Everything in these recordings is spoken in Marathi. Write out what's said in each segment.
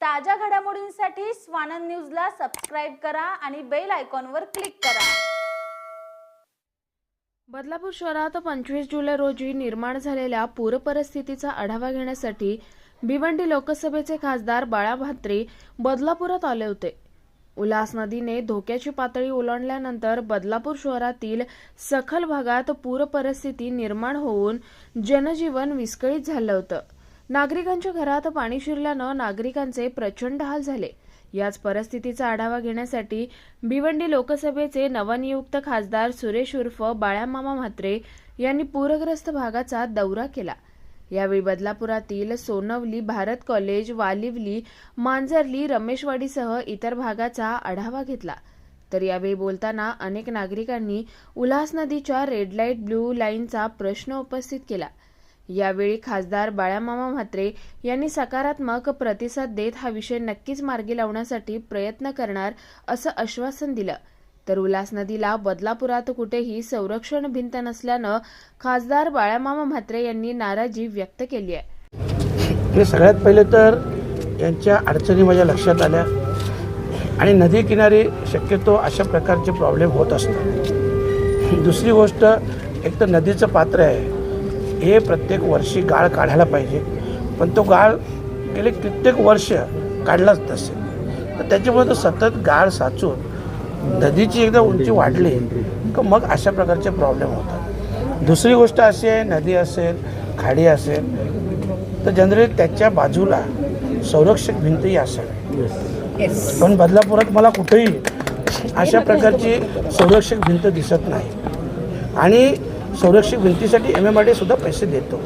ताज्या घडामोडींसाठी स्वानंद न्यूजला सबस्क्राईब करा आणि बेल आयकॉनवर क्लिक करा. बदलापूर शहरात पंचवीस जुलै रोजी निर्माण झालेल्या पूरपरिस्थितीचा आढावा घेण्यासाठी भिवंडी लोकसभेचे खासदार बाळा भात्रे बदलापुरात आले होते. उल्हास नदीने धोक्याची पातळी ओलांडल्यानंतर बदलापूर शहरातील सखल भागात पूरपरिस्थिती निर्माण होऊन जनजीवन विस्कळीत झालं होतं. नागरिकांच्या घरात पाणी शिरल्यानं नागरिकांचे प्रचंड हाल झाले. याच परिस्थितीचा आढावा घेण्यासाठी भिवंडी लोकसभेचे नवनियुक्त खासदार सुरेश उर्फ बाळ्यामामा म्हात्रे यांनी पूरग्रस्त भागाचा दौरा केला. यावेळी बदलापुरातील सोनवली भारत कॉलेज वालिवली मांजरली रमेशवाडीसह इतर भागाचा आढावा घेतला. तर यावेळी बोलताना अनेक नागरिकांनी उल्हास नदीच्या रेड लाइट ब्ल्यू लाईनचा प्रश्न उपस्थित केला. यावेळी खासदार बाळामामा म्हात्रे यांनी सकारात्मक प्रतिसाद देत हा विषय नक्कीच मार्गी लावण्यासाठी प्रयत्न करणार असं आश्वासन दिलं. तर उल्हास नदीला बदलापुरात कुठेही संरक्षण भिंत नसल्यानं खासदार बाळामामा म्हात्रे यांनी नाराजी व्यक्त केली आहे. हे सगळ्यात पहिले तर यांच्या अडचणी माझ्या लक्षात आल्या. आणि नदीकिनारी शक्यतो अशा प्रकारचे प्रॉब्लेम होत असतात. दुसरी गोष्ट एक तर नदीचं पात्र आहे. हे प्रत्येक वर्षी गाळ काढायला पाहिजे. पण तो गाळ गेले कित्येक वर्ष काढलाच नसेल. तर त्याच्यामुळे तो सतत गाळ साचून नदीची एकदा उंची वाढली का मग अशा प्रकारचे प्रॉब्लेम होतात. दुसरी गोष्ट अशी आहे नदी असेल खाडी असेल तर जनरली त्याच्या बाजूला संरक्षक भिंतही असावी. पण बदलापुरात मला कुठेही अशा प्रकारची संरक्षक भिंत दिसत नाही. आणि संरक्षक भिंतीसाठी एम एम आर सुद्धा पैसे देतो.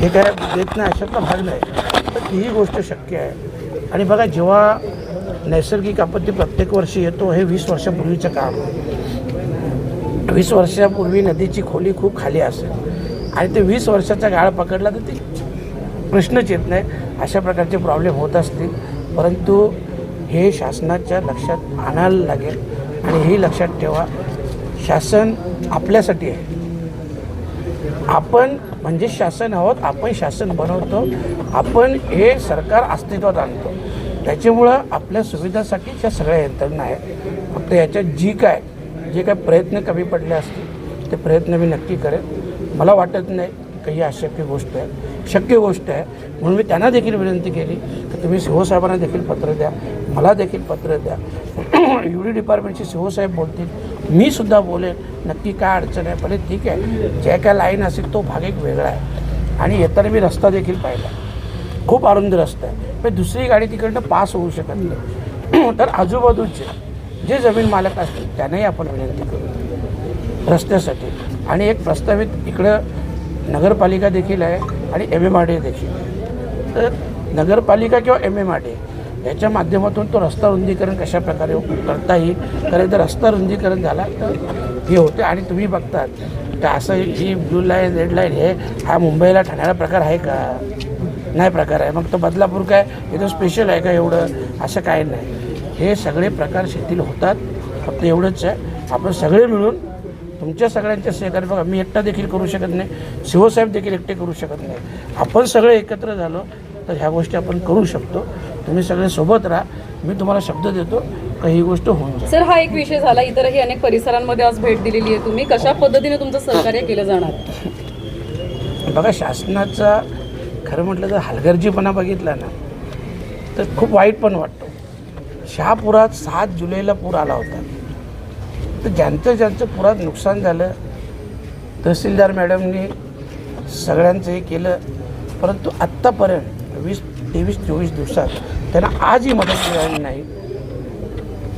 हे काय देत नाही अशातला भाग नाही. तर तीही गोष्ट शक्य आहे. आणि बघा जेव्हा नैसर्गिक आपत्ती प्रत्येक वर्षी येतो हे वीस वर्षापूर्वीचं काम. आहे वीस वर्षापूर्वी नदीची खोली खूप खाली असेल. आणि ते वीस वर्षाचा गाळ पकडला तर ते प्रश्नच येत नाही. अशा प्रकारचे प्रॉब्लेम होत असतील. परंतु हे शासनाच्या लक्षात आणायला लागेल. आणि हे लक्षात ठेवा शासन आपल्यासाठी आहे. आपण म्हणजे शासन आहोत आपण शासन बनवतो आपण हे सरकार अस्तित्वात आणतो. त्याच्यामुळं आपल्या सुविधासाठी ह्या सगळ्या यंत्रणा आहेत. फक्त याच्यात जी काय जे काय प्रयत्न कमी पडले असतील ते प्रयत्न मी नक्की करेन. मला वाटत नाही काही अशक्य गोष्ट आहे. शक्य गोष्ट आहे. म्हणून मी त्यांना देखील विनंती केली की तुम्ही सीओ देखील पत्र द्या. मला देखील पत्र द्या. यू डी डिपार्टमेंटचे सीओ बोलतील. मी सुद्धा बोलेन नक्की काय अडचण आहे पण ठीक आहे. जे काय लाईन असेल तो भाग एक वेगळा आहे. आणि येताना मी रस्ता देखील पाहिला. खूप अरुंद रस्ता आहे. पण दुसरी गाडी तिकडनं पास होऊ शकत नाही. तर आजूबाजूचे जे जमीन मालक असतील त्यांनाही आपण विनंती करू. रस्त्यासाठी. आणि एक प्रस्तावित इकडं नगरपालिका देखील आहे आणि एम एम आर डी देखील तर नगरपालिका किंवा एम एम आर डी याच्या माध्यमातून तो रस्ता रुंदीकरण कशा प्रकारे करता येईल कारण जर रस्ता रुंदीकरण झाला तर हे होते आणि तुम्ही बघतात तर असं ही ब्लू लाईन रेड लाईन हे हा मुंबईला ठाण्याला प्रकार आहे का? नाही प्रकार आहे. मग तो बदलापूर काय? इथं स्पेशल आहे का एवढं? असं काय नाही. हे सगळे प्रकार शेतील होतात. फक्त एवढंच आहे. आपण सगळे मिळून तुमच्या सगळ्यांच्या सहकार्य बघा मी एकटा देखील करू शकत नाही. शिवसाहेब देखील एकटे करू शकत नाही. आपण सगळे एकत्र झालो तर ह्या गोष्टी आपण करू शकतो. तुम्ही सगळे सोबत राहा. मी तुम्हाला शब्द देतो का ही गोष्ट होऊन जाईल. सर हा एक विषय झाला. इतरही अनेक परिसरांमध्ये आज भेट दिलेली आहे तुम्ही. कशा पद्धतीने तुमचं सहकार्य केलं जाणार? बघा शासनाचा खरं म्हटलं तर हलगर्जीपणा बघितला ना तर खूप वाईट पण वाटतो. शहापुरात सात जुलैला पूर आला होता. तर ज्यांचं ज्यांचं पुरात नुकसान झालं तहसीलदार मॅडमनी सगळ्यांचं हे केलं परंतु आत्तापर्यंत वीस तेवीस चोवीस दिवसात. त्यांना आजही मदत मिळाली नाही.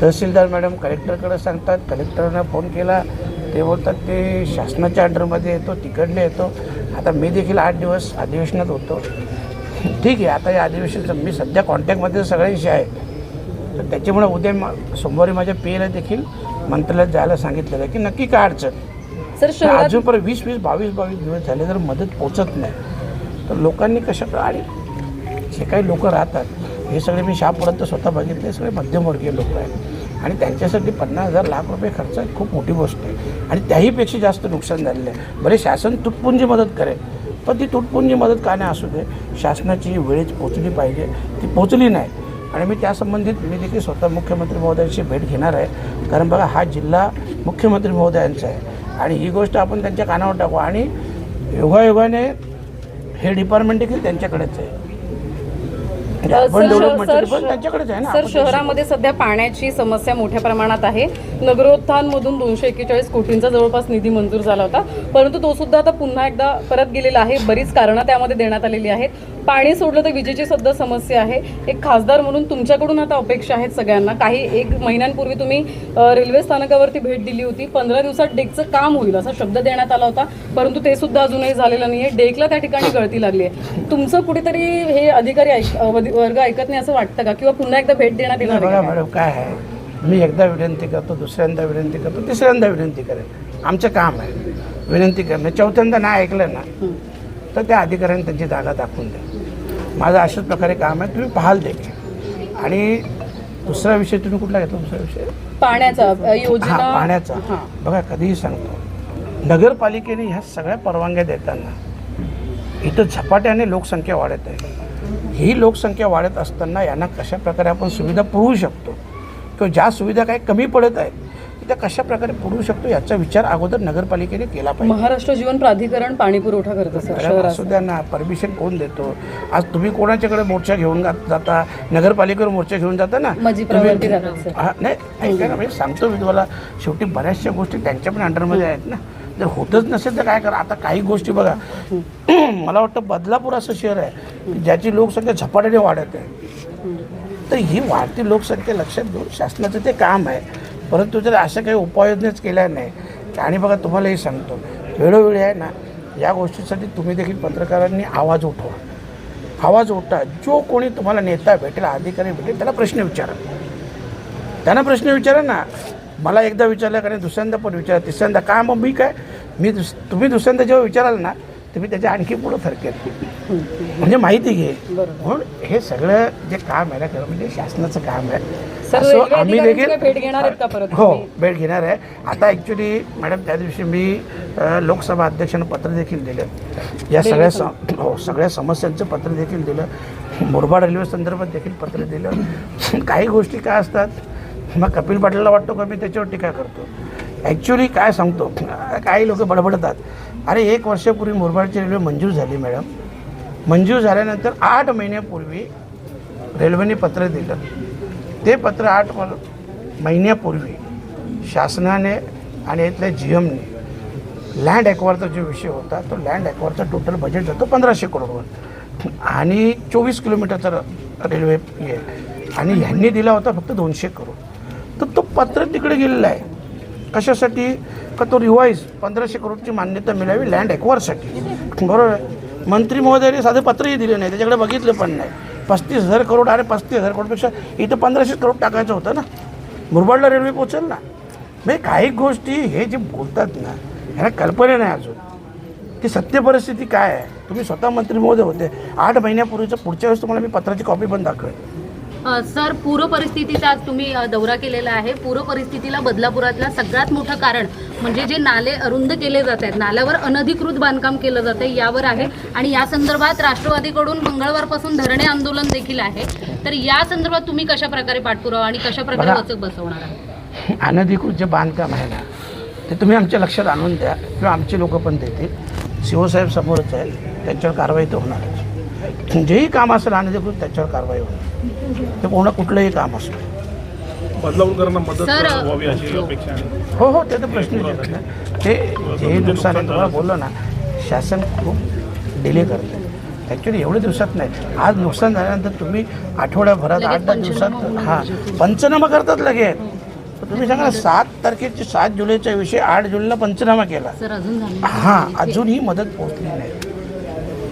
तहसीलदार मॅडम कलेक्टरकडे सांगतात कलेक्टरनं फोन केला. ते बोलतात ते शासनाच्या अंडरमध्ये येतो तिकडले येतो. आता मी देखील आठ दिवस अधिवेशनात होतो. ठीक आहे आता या अधिवेशनाचं मी सध्या कॉन्टॅक्टमध्ये सगळ्यांशी आहे. तर त्याच्यामुळे उद्या मा सोमवारी माझ्या पेला देखील मंत्रालयात जायला सांगितलेलं आहे की नक्की काय अडचण. सर तर अजूनपर्यंत वीस वीस बावीस बावीस दिवस झाले जर मदत पोचत नाही. तर लोकांनी कशा आणि जे काही लोक राहतात. हे सगळे मी शहापर्यंत स्वतः बघितले. सगळे मध्यमवर्गीय लोक आहेत. आणि त्यांच्यासाठी पन्नास हजार लाख रुपये खर्च खूप मोठी गोष्ट आहे. आणि त्याहीपेक्षा जास्त नुकसान झालेलं आहे. बरे शासन तुटपुंजी मदत करेल. पण ती तुटपुंजी मदत का नाही असू दे. शासनाची वेळेत पोचली पाहिजे. ती पोचली नाही. आणि मी त्या संबंधित मी देखील स्वतः मुख्यमंत्री महोदयांची भेट घेणार आहे. कारण बघा हा जिल्हा मुख्यमंत्री महोदयांचा आहे. आणि ही गोष्ट आपण त्यांच्या कानावर टाकू. आणि योगायोगाने हे डिपार्टमेंट देखील त्यांच्याकडेच आहे. म्हणजे सर, अर्बन डेव्हलपमेंट सर, पण त्यांच्याकडेच आहे ना सर आपण शहरामध्ये सध्या पाण्याची समस्या मोठ्या प्रमाणात आहे. नगरोत्थानमधून दोनशे एक्केचाळीस कोटींचा जवळपास निधी मंजूर झाला होता. परंतु तो सुद्धा आता पुन्हा एकदा परत गेलेला आहे. बरीच कारणं त्यामध्ये देण्यात आलेली आहेत. पाणी सोडलं तर विजेची सुद्धा समस्या आहे. एक खासदार म्हणून तुमच्याकडून आता अपेक्षा आहेत सगळ्यांना. काही एक महिन्यांपूर्वी तुम्ही अ, रेल्वे स्थानकावरती भेट दिली होती. पंधरा दिवसात डेकचं काम होईल असा शब्द देण्यात आला होता. परंतु ते सुद्धा अजूनही झालेलं नाहीये. डेकला त्या ठिकाणी गळती लागली आहे. तुमचं कुठेतरी हे अधिकारी ऐक अ, वध- वर्ग ऐकत नाही असं वाटतं का? किंवा पुन्हा एकदा भेट देण्यात येणार बघा का? मॅडम काय आहे? मी एकदा विनंती करतो दुसऱ्यांदा विनंती करतो तिसऱ्यांदा विनंती करेन. आमचं काम आहे. विनंती करणं. चौथ्यांदा नाही ऐकलं ना तर त्या अधिकाऱ्यांनी त्यांची जागा दाखवून द्या. माझं अशाच प्रकारे काम आहे. तुम्ही पाहाल देखील. आणि दुसरा विषय तुम्ही कुठला घेतला? दुसरा विषय? पाण्याचा अ, योजना. पाण्याचा. हां. बघा कधीही सांगतो. नगरपालिकेने ह्या सगळ्या परवानग्या देताना इथं झपाट्याने लोकसंख्या वाढत आहे. ही लोकसंख्या वाढत असताना यांना कशा प्रकारे आपण सुविधा पुरवू शकतो? किंवा ज्या सुविधा काही कमी पडत आहेत त्या कशा प्रकारे पुरवू शकतो याचा विचार अगोदर नगरपालिकेने केला पाहिजे. महाराष्ट्र जीवन प्राधिकरण पाणी पुरवठा करतं सर मॅडम, शहरात. असू द्या ना परमिशन कोण देतो? आज तुम्ही कोणाच्याकडे मोर्चा घेऊन जाता नगरपालिकेवर मोर्चा घेऊन जाता ना? नाही ऐका ना म्हणजे सांगतो मी तुम्हाला. शेवटी बऱ्याचशा गोष्टी त्यांच्या पण अंडरमध्ये आहेत ना. जर होतच नसेल तर काय करा? आता काही गोष्टी बघा. मला वाटतं बदलापूर असं शहर आहे की ज्याची लोकसंख्या झपाट्याने वाढत आहे. तर ही वाढती लोकसंख्या लक्षात घेऊन शासनाचं ते काम आहे. परंतु जर अशा काही उपाययोजनाच केल्या नाही. आणि बघा तुम्हाला हे सांगतो. वेळोवेळी आहे ना या गोष्टीसाठी तुम्ही देखील पत्रकारांनी आवाज उठवा. आवाज उठा. जो कोणी तुम्हाला नेता भेटेल अधिकारी भेटेल त्याला प्रश्न विचारा. त्यांना प्रश्न विचारा ना. मला एकदा विचारलं कारण दुसऱ्यांदा पण विचारा तिसऱ्यांदा का मग मी काय? मी दुस तुम्ही दुसऱ्यांदा जेव्हा विचाराल ना तुम्ही त्याच्या आणखी पुढं फरकेल म्हणजे माहिती घे. म्हणून हे सगळं जे काम आहे ना खरं म्हणजे शासनाचं काम आहे. असं आम्ही देखील काय भेट घेणार हो? भेट घेणार आहे. आता ॲक्च्युली मॅडम त्या दिवशी मी लोकसभा अध्यक्षांना पत्र देखील दिलं. या सगळ्या सम हो सगळ्या समस्यांचं पत्र देखील दिलं. मुरबाड रेल्वे संदर्भात देखील पत्र दिलं. काही गोष्टी काय असतात? मग कपिल पाटीलला वाटतो का मी त्याच्यावर टीका करतो? ॲक्च्युली काय सांगतो? काही लोक बडबडतात. अरे एक वर्षापूर्वी मुरबाडची रेल्वे मंजूर झाली मॅडम. मंजूर झाल्यानंतर आठ महिन्यापूर्वी रेल्वेने पत्र दिलं. ते पत्र आठ महिन्यापूर्वी शासनाने आणि इथल्या जी एमने लँड ॲक्वारचा जो विषय होता तो लँड ॲक्वारचा टोटल बजेट जातो पंधराशे करोडवर. आणि चोवीस किलोमीटरचा रेल्वे आणि ह्यांनी दिला होता फक्त दोनशे करोड. तर तो पत्र तिकडे गेलेला आहे. कशासाठी? का तो रिवाईज पंधराशे करोडची मान्यता मिळावी लँड ॲक्वारसाठी बरोबर आहे? मंत्री महोदयाने साधं पत्रही दिले नाही. त्याच्याकडे बघितलं पण नाही. पस्तीस हजार करोड अरे पस्तीस हजार करोडपेक्षा इथं पंधराशे करोड टाकायचं होतं ना. मुरबाडला रेल्वे पोचेल ना. म्हणजे काही गोष्टी हे जे बोलतात ना ह्याला कल्पना नाही अजून. ती सत्य परिस्थिती काय आहे? तुम्ही स्वतः मंत्री महोदय होते. आठ महिन्यापूर्वीचं पुढच्या वेळेस तुम्हाला मी पत्राची कॉपी पण दाखवेल. सर पूर परिस्थितीचा आज तुम्ही दौरा केलेला आहे. पूर परिस्थितीला बदलापुरातलं सगळ्यात मोठं कारण म्हणजे जे नाले अरुंद केले जात आहेत नाल्यावर अनधिकृत बांधकाम केलं जात आहे यावर आहे. आणि या संदर्भात राष्ट्रवादीकडून मंगळवारपासून धरणे आंदोलन देखील आहे. तर या संदर्भात तुम्ही कशा प्रकारे पाठपुरावा आणि कशा प्रकारे. वचक बसवणार आहात? अनधिकृत जे बांधकाम आहे ना ते तुम्ही आमच्या लक्षात आणून द्या किंवा आमचे लोक पण देतील. शिवसाहेब समोरच आहे त्यांच्यावर कारवाई तर होणारच. जेही काम असेल अनधिकृत त्याच्यावर कारवाई होणार ते पूर्ण कुठलंही काम असो बदलापूरकरांना मदत सर, व्हावी अशी अपेक्षा आहे. हो हो ते तर नाही ते जे नुकसान आहे. तुम्हाला बोललो ना शासन खूप डिले करतं. ॲक्च्युली एवढ्या दिवसात नाही. आज नुकसान झाल्यानंतर तुम्ही आठवड्याभरात आठ दहा दिवसात हां पंचनामा करतात लगेच. तुम्ही सांगा सात तारखेचे सात जुलैचा विषय आठ जुलैला पंचनामा केला. सर अजून झाले हां अजूनही मदत पोहोचली नाही.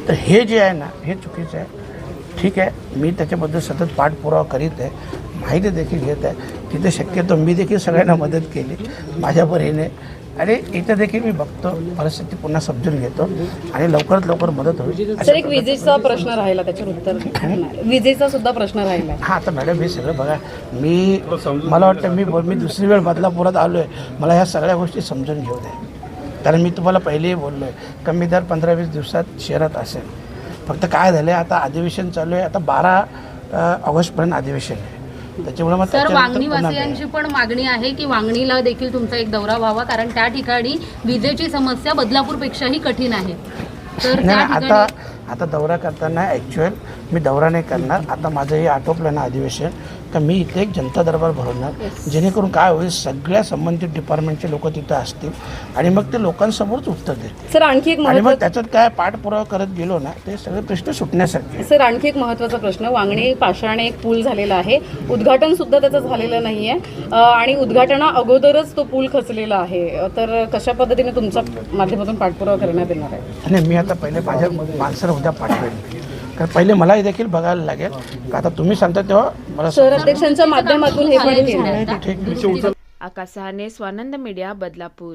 तर हे जे आहे ना हे चुकीचं आहे. ठीक आहे मी त्याच्याबद्दल सतत पाठपुरावा करीत आहे. माहिती देखील घेत आहे. तिथे शक्यतो मी देखील सगळ्यांना मदत केली. माझ्या परीने. आणि इथं देखील मी बघतो परिस्थिती पुन्हा समजून घेतो. आणि लवकरात लवकर मदत होईल. सर एक विजेचा प्रश्न राहिला त्याच्यावर उत्तर. विजेचा सुद्धा प्रश्न राहिला. हां आता मॅडम हे सगळं बघा. मी मला वाटतं मी मी दुसरी वेळ बदलापुरात आलो आहे मला ह्या सगळ्या गोष्टी समजून घेऊ द्या. कारण मी तुम्हाला पहिलेही बोललो आहे कमी दर पंधरा वीस दिवसात शहरात असेल. फक्त काय झालं आहे आता अधिवेशन चालू आहे आता बारा ऑगस्टपर्यंत अधिवेशन आहे. त्याच्यामुळे मग सर वांगणीवासियांची पण मागणी आहे की वांगणीला देखील तुमचा एक दौरा व्हावा कारण त्या ठिकाणी विजेची समस्या बदलापूरपेक्षाही कठीण आहे. तर आता आता दौरा करताना ॲक्च्युअल मी दौरा नाही करणार. आता माझं हे आटोपलं ना अधिवेशन का मी इथे एक जनता दरबार भरवणार. जेणेकरून काय होईल सगळ्या संबंधित डिपार्टमेंटचे लोक तिथं असतील आणि मग ते लोकांसमोरच उत्तर देतील. सर आणखी एक आणि मग त्याच्यात काय पाठपुरावा करत गेलो ना ते सगळे प्रश्न सुटण्यासारखे आहेत. सर आणखी एक महत्त्वाचा प्रश्न. वांगणी पाषाणे एक पूल झालेला आहे. उद्घाटन सुद्धा त्याचं झालेलं नाहीये. अ, आणि उद्घाटना अगोदरच तो पूल खचलेला आहे. तर कशा पद्धतीने तुमच्या माध्यमातून पाठपुरावा करण्यात येणार आहे? आणि मी आता पहिले माझ्या माणसाला उद्या पाठवेल कारण पहिले मलाही देखील बघायला लागेल. का आता तुम्ही सांगता तेव्हा मला शहर अध्यक्षांच्या माध्यमातून हे पण केलं ठीक आकाश सहाने Swanand media Badlapur.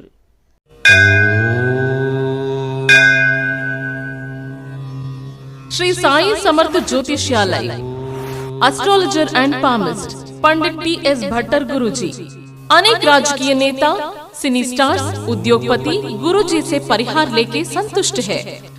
Shri Sai Samarth ज्योतिष्यालय astrologer and palmist Pandit P S Bhattar Guruji अनेक राजकीय नेता सिनी स्टार्स उद्योगपति गुरुजी से परिहार लेके संतुष्ट है।